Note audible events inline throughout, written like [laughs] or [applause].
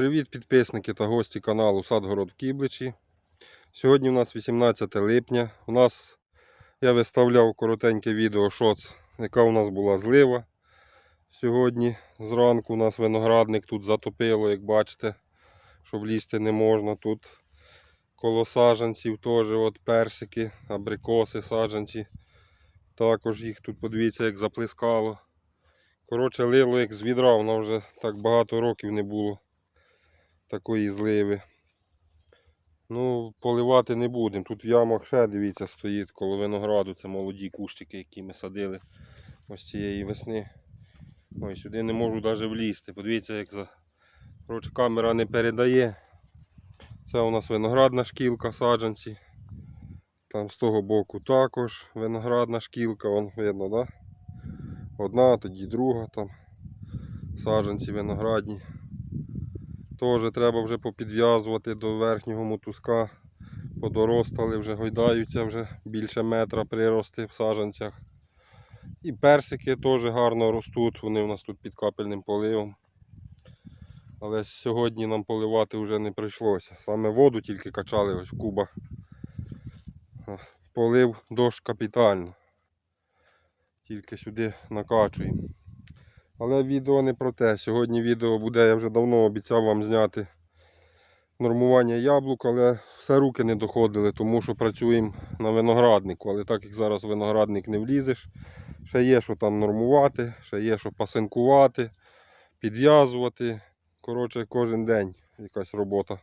Привіт підписники та гості каналу Садгород Кібличі. Сьогодні у нас 18 липня. У нас я виставляв коротеньке відео шоц, яка у нас була злива. Сьогодні зранку у нас виноградник тут затопило, як бачите, що влізти не можна. Тут коло саджанців теж от персики, абрикоси, саджанці. Також їх тут подивіться, як заплескало. Коротше, лило як з відра, воно вже так багато років не було такої зливи. Ну, поливати не будемо. Тут в ямах ще, дивіться, стоїть коло винограду. Це молоді кущики, які ми садили ось цієї весни. Ой, сюди не можу навіть влізти. Подивіться, як за... Коротше, камера не передає. Це у нас виноградна шкілка, саджанці. Там з того боку також виноградна шкілка, вон видно, да? Одна, тоді друга там. Саджанці виноградні. Теж треба вже попідв'язувати до верхнього мотузка. Подоростали, вже гойдаються вже більше метра прирости в саджанцях. І персики теж гарно ростуть, вони у нас тут під капельним поливом. Але сьогодні нам поливати вже не прийшлося. Саме воду тільки качали ось в кубах. Полив дощ капітально. Тільки сюди накачуємо. Але відео не про те. Сьогодні відео буде, я вже давно обіцяв вам зняти нормування яблук, але все руки не доходили, тому що працюємо на винограднику. Але так як зараз виноградник не влізеш, ще є що там нормувати, ще є що пасинкувати, підв'язувати. Коротше, кожен день якась робота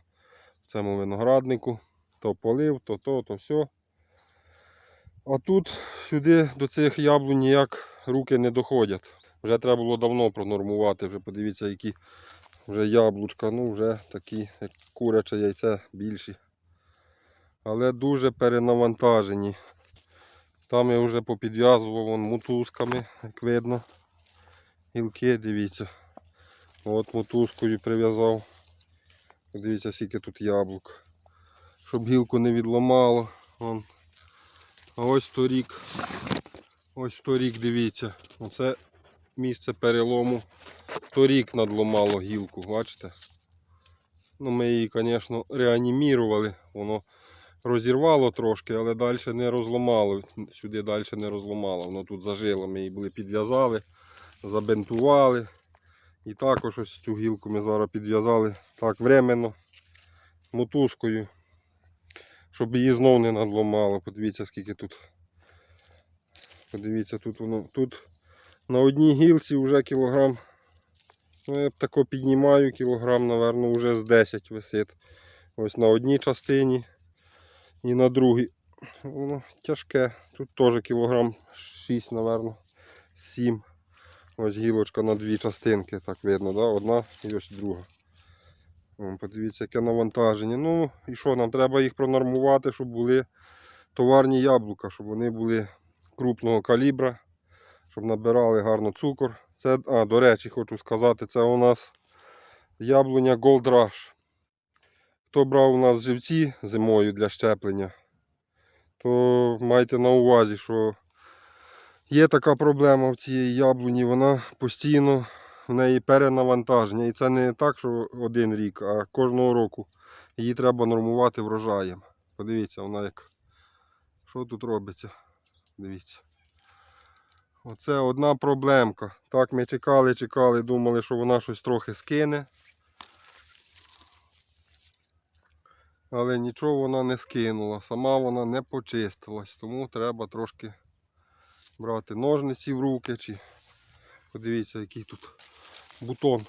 в цьому винограднику. То полив, то то, то все. А тут сюди до цих яблунь ніяк руки не доходять. Вже треба було давно пронормувати, вже подивіться, які вже яблучка, ну вже такі, як куряче яйце більші. Але дуже перенавантажені. Там я вже попідв'язував мотузками, як видно. Гілки, дивіться. От мотузкою прив'язав. Дивіться, скільки тут яблук. Щоб гілку не відламало. Вон. А ось торік. Ось торік, дивіться. Оце місце перелому. Торік надломало гілку, бачите? Ну, ми її, звісно, реанімірували. Воно розірвало трошки, але далі не розламало. Сюди далі не розламало. Воно тут зажило. Ми її були підв'язали, забинтували. І також ось цю гілку ми зараз підв'язали так временно мотузкою, щоб її знов не надломало. Подивіться, скільки тут. Подивіться, тут воно тут на одній гілці вже кілограм. Ну, я б тако піднімаю кілограм, напевно, вже з 10 висить. Ось на одній частині і на другій. Воно тяжке. Тут теж кілограм 6, напевно, 7. Ось гілочка на дві частинки, так видно, да? одна і ось друга. Подивіться, яке навантаження. Ну і що, нам треба їх пронормувати, щоб були товарні яблука, щоб вони були крупного калібра, щоб набирали гарно цукор. Це, а, до речі, хочу сказати, це у нас яблуня Gold Rush. Хто брав у нас живці зимою для щеплення, то майте на увазі, що є така проблема в цій яблуні, вона постійно в неї перенавантаження. І це не так, що один рік, а кожного року її треба нормувати врожаєм. Подивіться, вона як. Що тут робиться? Дивіться. Оце одна проблемка. Так ми чекали, чекали, думали, що вона щось трохи скине. Але нічого вона не скинула, сама вона не почистилась, тому треба трошки брати ножниці в руки. Чи... Подивіться, який тут бутон.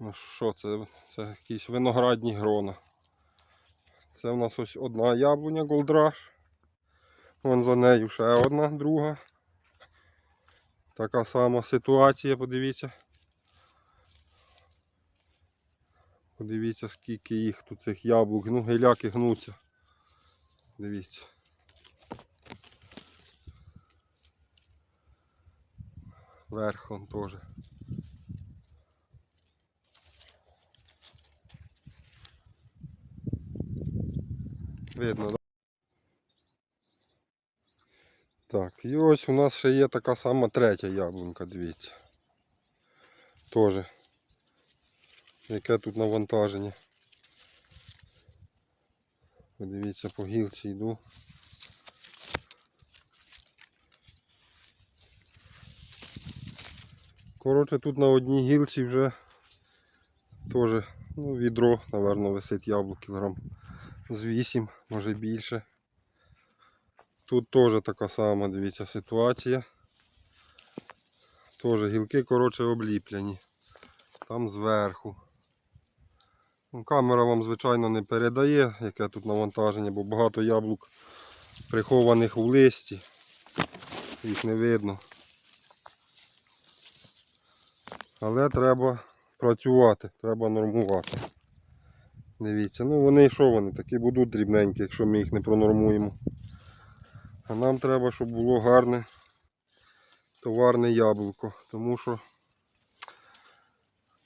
Ну що це? Це якісь виноградні грона. Це в нас ось одна яблуня Голдраш. Вон за нею ще одна друга. Така сама ситуація, подивіться. Подивіться, скільки їх тут цих яблук. Ну, геляки гнуться. Дивіться. Верхом теж. Видно, так? Так, і ось у нас ще є така сама третя яблунька, дивіться. Тоже яке тут навантаження. Подивіться, по гілці йду. Коротше, тут на одній гілці вже теж ну, відро, напевно, висить яблук кілограм з 8, може більше. Тут теж така сама, дивіться, ситуація. Теж гілки, коротше, обліпляні. Там зверху. Ну, Камера вам, звичайно, не передає, яке тут навантаження, бо багато яблук прихованих у листі. Їх не видно. Але треба працювати, треба нормувати. Дивіться, ну вони що вони, такі будуть дрібненькі, якщо ми їх не пронормуємо. А нам треба, щоб було гарне товарне яблуко. Тому що,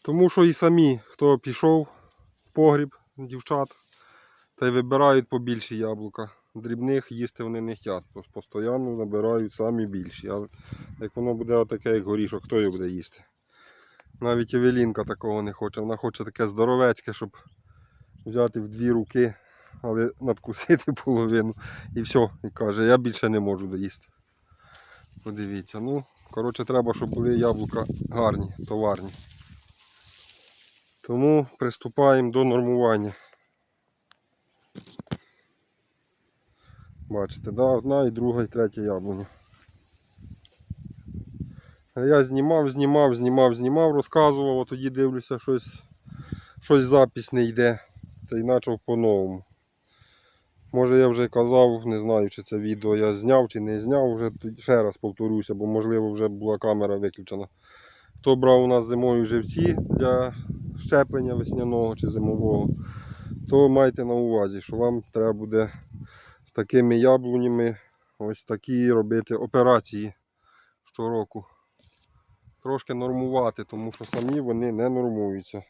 тому що і самі, хто пішов в погріб, дівчат, та й вибирають побільші яблука. Дрібних їсти вони не хочуть, постійно набирають самі більші. Але як воно буде отаке, як горішок, хто його буде їсти? Навіть Евелінка такого не хоче. Вона хоче таке здоровецьке, щоб взяти в дві руки, але надкусити [laughs] половину. І все. І каже, я більше не можу доїсти. Подивіться, ну, коротше, треба, щоб були яблука гарні, товарні. Тому приступаємо до нормування. Бачите, да, одна і друга, і третя яблуня. Я знімав, знімав, знімав, знімав, розказував, а тоді дивлюся, щось, щось запись не йде. Та й почав по-новому. Може я вже казав, не знаю, чи це відео я зняв чи не зняв, вже ще раз повторюся, бо можливо вже була камера виключена. Хто брав у нас зимою живці для щеплення весняного чи зимового, то майте на увазі, що вам треба буде з такими яблунями ось такі робити операції щороку. Трошки нормувати, тому що самі вони не нормуються.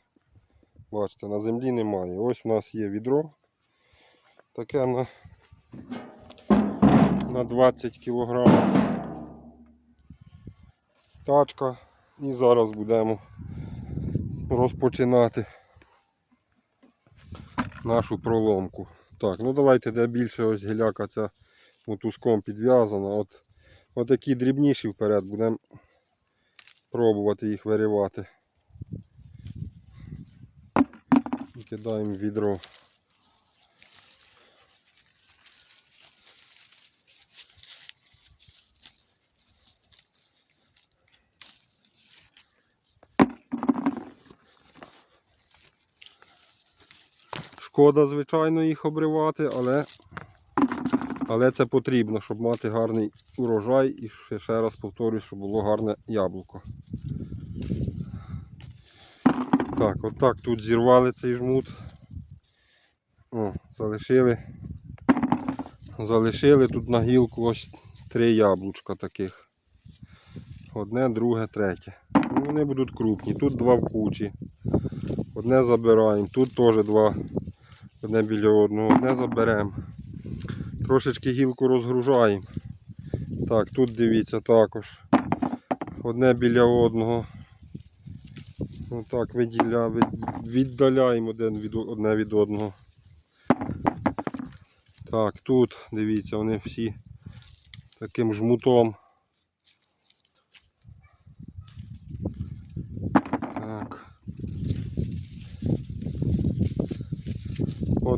Бачите, на землі немає. Ось у нас є відро. Таке на, на 20 кг. Тачка. І зараз будемо розпочинати нашу проломку. Так, ну давайте де більше ось гіляка ця мотузком підв'язана. От, от такі дрібніші вперед будемо пробувати їх виривати. І Кидаємо відро. Шкода, звичайно, їх обривати, але, але це потрібно, щоб мати гарний урожай і ще, ще раз повторюю, щоб було гарне яблуко. Так, отак тут зірвали цей жмут. О, залишили. Залишили тут на гілку ось три яблучка таких. Одне, друге, третє. Вони будуть крупні. Тут два в кучі. Одне забираємо. Тут теж два. Одне біля одного. Одне заберемо. Трошечки гілку розгружаємо. Так, тут дивіться також. Одне біля одного. Отак виділя, віддаляємо один від, одне від одного. Так, тут, дивіться, вони всі таким жмутом.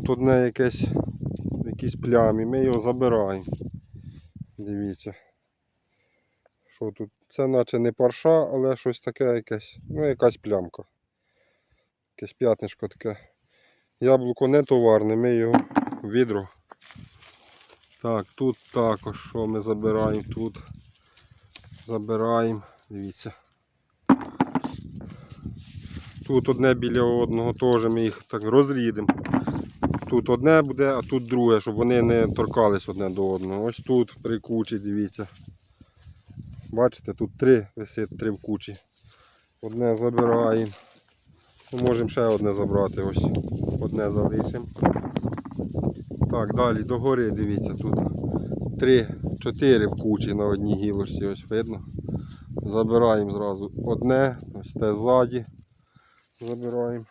От одне якесь, якісь плямі, ми його забираємо. Дивіться. Що тут? Це наче не парша, але щось таке якесь. Ну, якась плямка. Якесь п'ятнишко таке. Яблуко не товарне, ми його відро. Так, тут також що ми забираємо тут. Забираємо, дивіться. Тут одне біля одного теж ми їх так розрідимо. Тут одне буде, а тут друге, щоб вони не торкались одне до одного. Ось тут при кучі, дивіться. Бачите, тут три висить, три в кучі. Одне забираємо. Ну, Можемо ще одне забрати, ось одне залишимо. Так, далі догори дивіться, тут три, чотири в кучі на одній гілочці, ось видно. Забираємо зразу одне, ось те ззаді. Забираємо.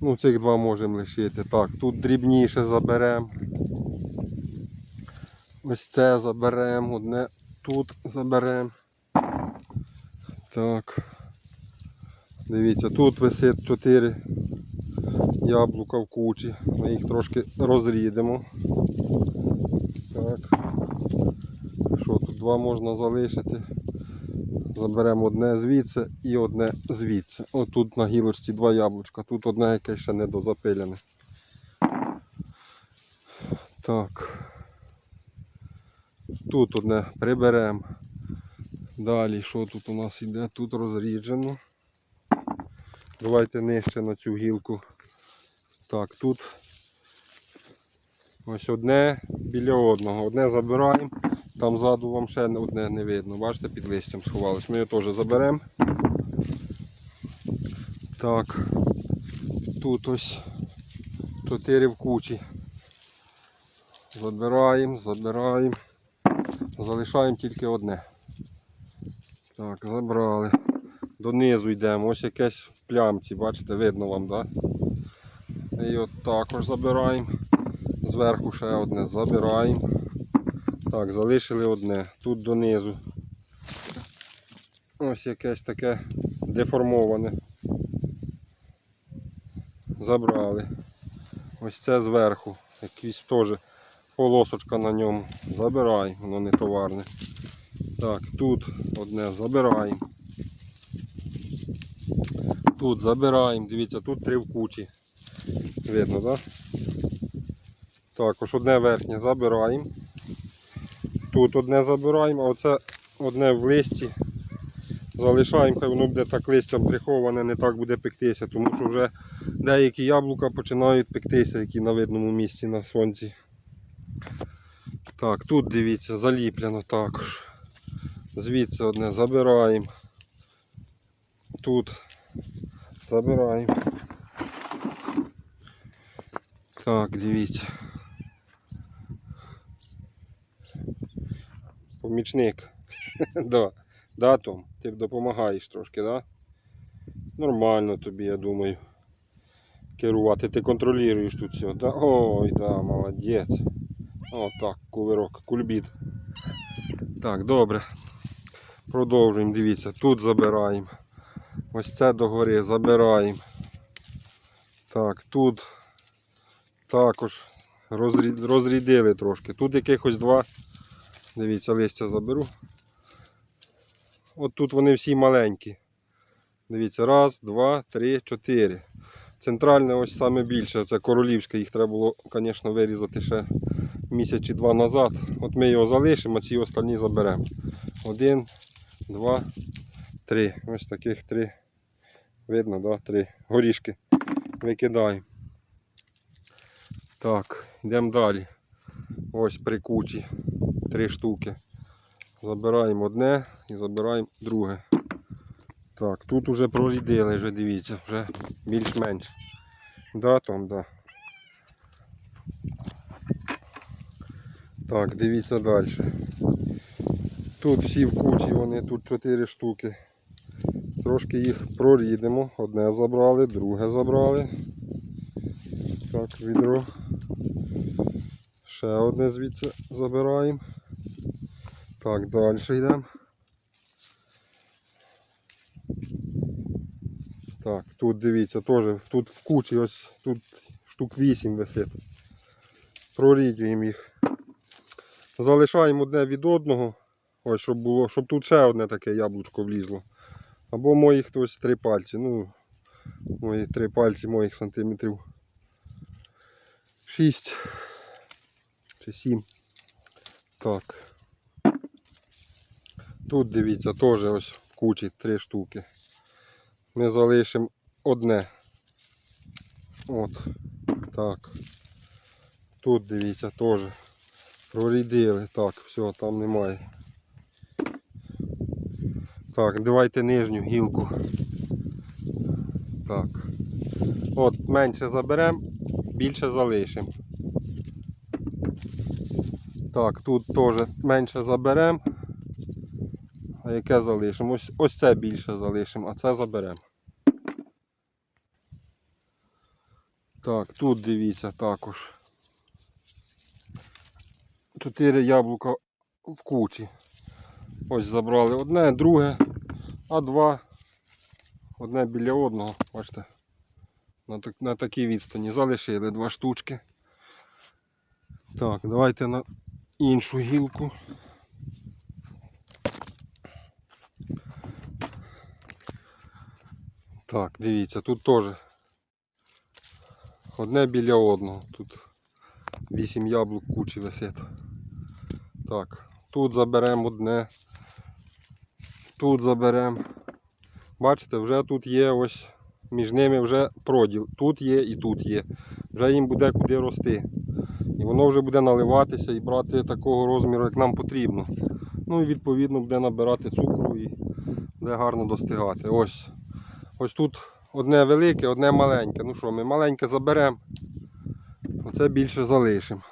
Ну, цих два можемо лишити. Так, тут дрібніше заберемо. Ось це заберемо, одне тут заберемо. Так. Дивіться, тут висить 4 яблука в кучі. Ми їх трошки розрідемо. Так. Що тут два можна залишити? Заберемо одне звідси і одне звідси. Отут на гілочці два яблучка. Тут одне яке ще не дозапилене. Так. Тут одне приберемо. Далі, що тут у нас йде? Тут розріджено. Давайте нижче на цю гілку. Так, тут ось одне біля одного. Одне забираємо. Там ззаду вам ще одне не видно. Бачите, під листям сховалось. Ми його теж заберемо. Так. Тут ось чотири в кучі. Забираємо, забираємо. Залишаємо тільки одне. Так, забрали. Донизу йдемо. Ось якесь в плямці, бачите, видно вам, так? Да? І от також забираємо. Зверху ще одне забираємо. Так, залишили одне. Тут донизу. Ось якесь таке деформоване. Забрали. Ось це зверху. Якийсь теж полосочка на ньому. Забирай, воно не товарне. Так, тут одне забираємо. Тут забираємо. Дивіться, тут три в кучі. Видно, так? Також одне верхнє забираємо. Тут одне забираємо, а оце одне в листі. Залишаємо, хай воно буде так листям приховане, не так буде пектися, тому що вже деякі яблука починають пектися, які на видному місці на сонці. Так, тут дивіться, заліплено також. Звідси одне забираємо. Тут забираємо. Так, дивіться. Помічник. [laughs] да. Да? Ти допомагаєш трошки, да? Нормально тобі, я думаю. Керувати. Ти контролюєш тут все. Да? Ой, да, молодець. О, так, кувирок, кульбіт. Так, добре. Продовжуємо, дивіться, тут забираємо. Ось це догори забираємо. Так, тут також розрі- розрідили трошки. Тут якихось два. Дивіться, листя заберу. От тут вони всі маленькі. Дивіться, раз, два, три, чотири. Центральне ось саме більше, це королівське, їх треба було, звісно, вирізати ще місяць чи два назад. От ми його залишимо, а ці останні заберемо. Один, два, три. Ось таких три. Видно, да? Три горішки. Викидаємо. Так, йдемо далі. Ось при кучі. Три штуки. Забираємо одне і забираємо друге. Так, тут уже прорідили, вже дивіться, вже більш-менш. Да, там, да. Так, дивіться далі. Тут всі в кучі, вони тут 4 штуки. Трошки їх прорідимо. Одне забрали, друге забрали. Так, відро. Ще одне звідси забираємо. Так, далі йдемо. Так, тут дивіться, теж тут в кучі ось тут штук 8 висить. Прорідюємо їх. Залишаємо одне від одного. Ось, щоб було, щоб тут ще одне таке яблучко влізло. Або моїх хтось три пальці. Ну, мої три пальці моїх сантиметрів. 6 чи 7. Так. Тут дивіться, теж ось кучі три штуки. Ми залишимо одне. От. Так. Тут дивіться теж. Прорідили. Так, все, там немає. Так, давайте нижню гілку. Так. От, менше заберемо, більше залишимо. Так, тут теж менше заберемо. А яке залишимо? Ось, ось це більше залишимо, а це заберемо. Так, тут дивіться також. Чотири яблука в кучі. Ось забрали одне, друге, а два. Одне біля одного, бачите. На, так, на такій відстані залишили два штучки. Так, давайте на іншу гілку. Так, дивіться, тут теж одне біля одного. Тут 8 яблук кучі висить. Так, тут заберемо одне. Тут заберемо. Бачите, вже тут є ось між ними вже проділ. Тут є і тут є. Вже їм буде куди рости. І воно вже буде наливатися і брати такого розміру, як нам потрібно. Ну і відповідно буде набирати цукру і буде гарно достигати. Ось. Ось тут одне велике, одне маленьке. Ну що, ми маленьке заберемо, оце більше залишимо.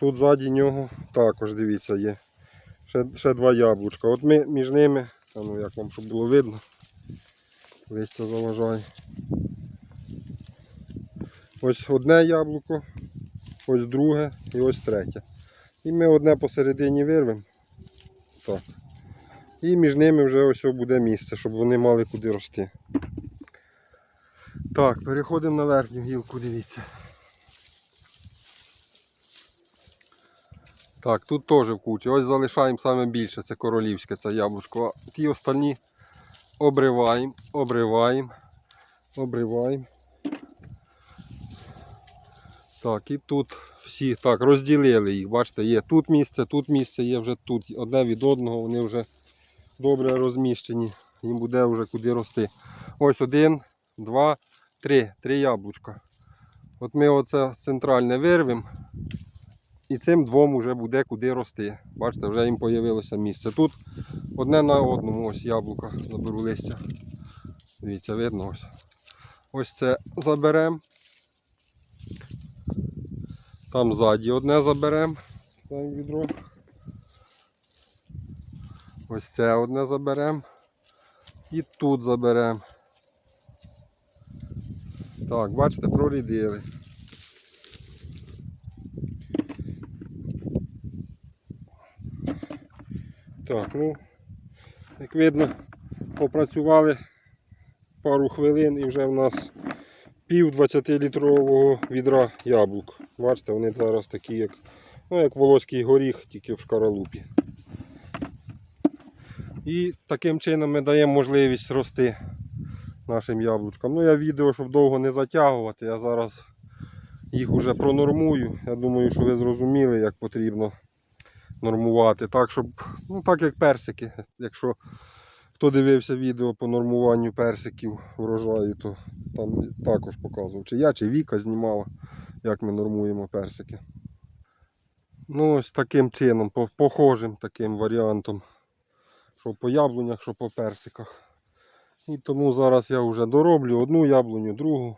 Тут ззаді нього також, дивіться, є. Ще, ще два яблучка. От ми між ними, а ну як вам щоб було видно, листя заважає. Ось одне яблуко, ось друге і ось третє. І ми одне посередині вирвемо. Так. І між ними вже ось буде місце, щоб вони мали куди рости. Так, переходимо на верхню гілку, дивіться. Так, тут теж в кучі. Ось залишаємо саме більше, це королівське, це яблучко. А ті остальні обриваємо, обриваємо, обриваємо. Так, і тут всі так, розділили їх. Бачите, є тут місце, тут місце, є вже тут. Одне від одного, вони вже добре розміщені. Їм буде вже куди рости. Ось один, два, три. Три яблучка. От ми оце центральне вирвемо. І цим двом вже буде куди рости. Бачите, вже їм з'явилося місце. Тут одне на одному ось яблука заберу листя. Дивіться, видно ось. Ось це заберемо. Там ззаді одне заберемо. Відро. Ось це одне заберемо. І тут заберемо. Так, бачите, прорідили. Так, ну, як видно, попрацювали пару хвилин і вже в нас пів 20-літрового відра яблук. Бачите, вони зараз такі, як, ну, як волоський горіх, тільки в шкаралупі. І таким чином ми даємо можливість рости нашим яблучкам. Ну я відео, щоб довго не затягувати, я зараз їх вже пронормую. Я думаю, що ви зрозуміли, як потрібно нормувати. Так, щоб, ну так як персики. Якщо хто дивився відео по нормуванню персиків врожаю, то там також показував. Чи я, чи Віка знімала, як ми нормуємо персики. Ну ось таким чином, похожим таким варіантом. Що по яблунях, що по персиках. І тому зараз я вже дороблю одну яблуню, другу,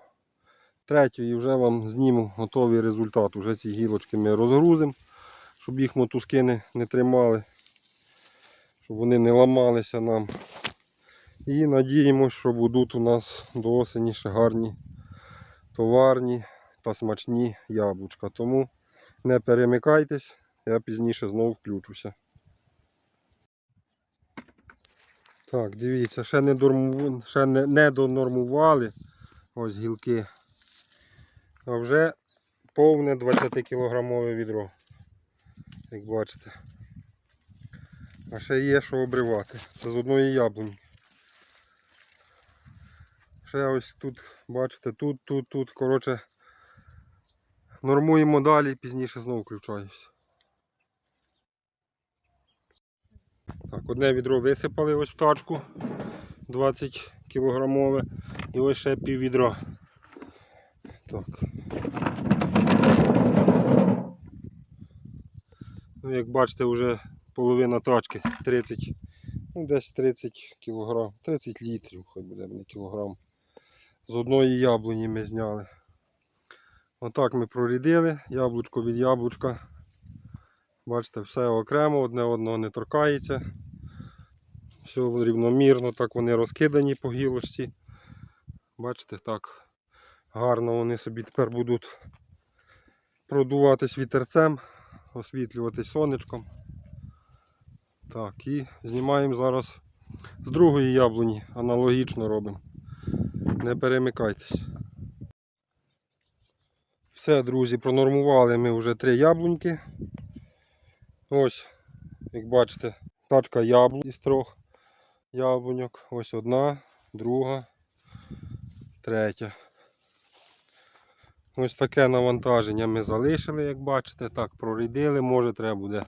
третю і вже вам зніму готовий результат. Уже ці гілочки ми розгрузимо, щоб їх мотузки не, не тримали, щоб вони не ламалися нам. І надіємося, що будуть у нас до осені ще гарні товарні та смачні яблучка. Тому не перемикайтесь, я пізніше знову включуся. Так, дивіться, ще не, дорму... ще не, не донормували ось гілки. А вже повне 20-кілограмове відро. Як бачите. А ще є що обривати. Це з одної яблуні. Ще ось тут, бачите, тут, тут, тут. Коротше, нормуємо далі, пізніше знову включаюсь. Одне відро висипали ось в тачку 20 кілограмове і ось ще пів відра. Так. Ну, як бачите, вже половина тачки 30, ну десь 30 кілограм, 30 літрів, хоч буде не кілограм. З одної яблуні ми зняли. Отак ми прорідили яблучко від яблучка. Бачите, все окремо, одне одного не торкається. Все рівномірно, так вони розкидані по гілочці. Бачите, так. Гарно вони собі тепер будуть продуватись вітерцем, освітлюватись сонечком. Так, і знімаємо зараз з другої яблуні, аналогічно робимо. Не перемикайтесь. Все, друзі, пронормували ми вже три яблуньки. Ось, як бачите, тачка яблунь із трьох яблуньок. Ось одна, друга, третя. Ось таке навантаження ми залишили, як бачите. Так, прорідили. Може треба буде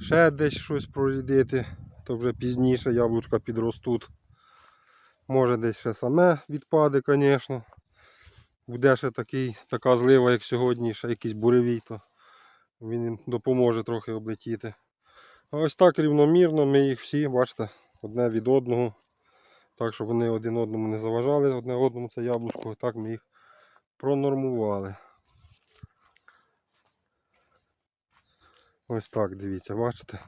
ще десь щось прорідити. То вже пізніше яблучка підростуть. Може десь ще саме відпаде, звісно. Буде ще такий, така злива, як сьогодні, ще якийсь буревій, то він їм допоможе трохи облетіти. А ось так рівномірно ми їх всі, бачите, одне від одного. Так, щоб вони один одному не заважали, одне одному це яблучко. Так ми їх пронормували. Ось так, дивіться, бачите?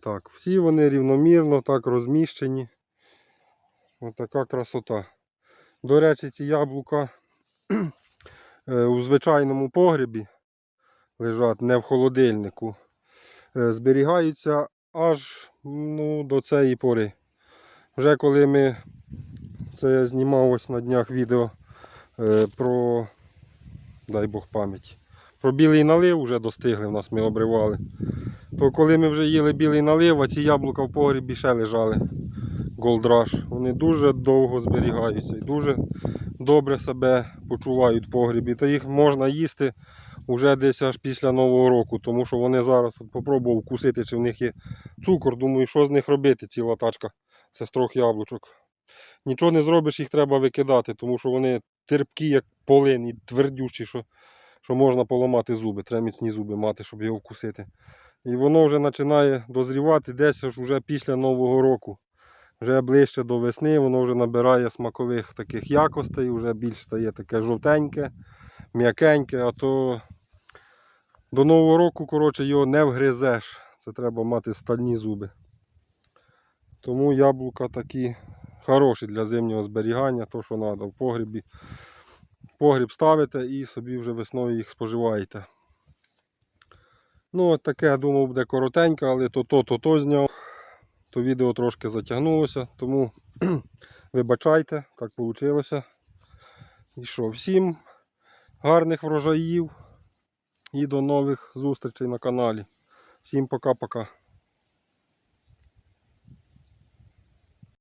Так, всі вони рівномірно так розміщені. Ось така красота. До речі, ці яблука [clears throat] е, у звичайному погрібі лежать, не в холодильнику. Е, Зберігаються аж ну, до цієї пори. Вже коли ми це я знімав ось на днях відео е, про, дай Бог пам'ять, про білий налив вже достигли в нас, ми обривали. То коли ми вже їли білий налив, а ці яблука в погрібі ще лежали. Голдраш. Вони дуже довго зберігаються і дуже добре себе почувають в погрібі. Та їх можна їсти вже десь аж після Нового року, тому що вони зараз от попробував вкусити, чи в них є цукор. Думаю, що з них робити, ціла тачка. Це з трьох яблучок. Нічого не зробиш, їх треба викидати, тому що вони терпкі, як полин, і твердючі, що, що можна поламати зуби. Треба міцні зуби мати, щоб його вкусити. І воно вже починає дозрівати десь аж уже після Нового року. Вже ближче до весни воно вже набирає смакових таких якостей, вже більш стає таке жовтеньке, м'якеньке, а то до Нового року коротше, його не вгризеш. Це треба мати стальні зуби. Тому яблука такі хороші для зимнього зберігання, то що треба в погрібі. Погріб ставите і собі вже весною їх споживаєте. Ну, от таке, думав, буде коротеньке, але то то, то то зняв. То відео трошки затягнулося, тому [clears throat] вибачайте, так вийшло. І що, всім гарних врожаїв і до нових зустрічей на каналі. Всім пока-пока.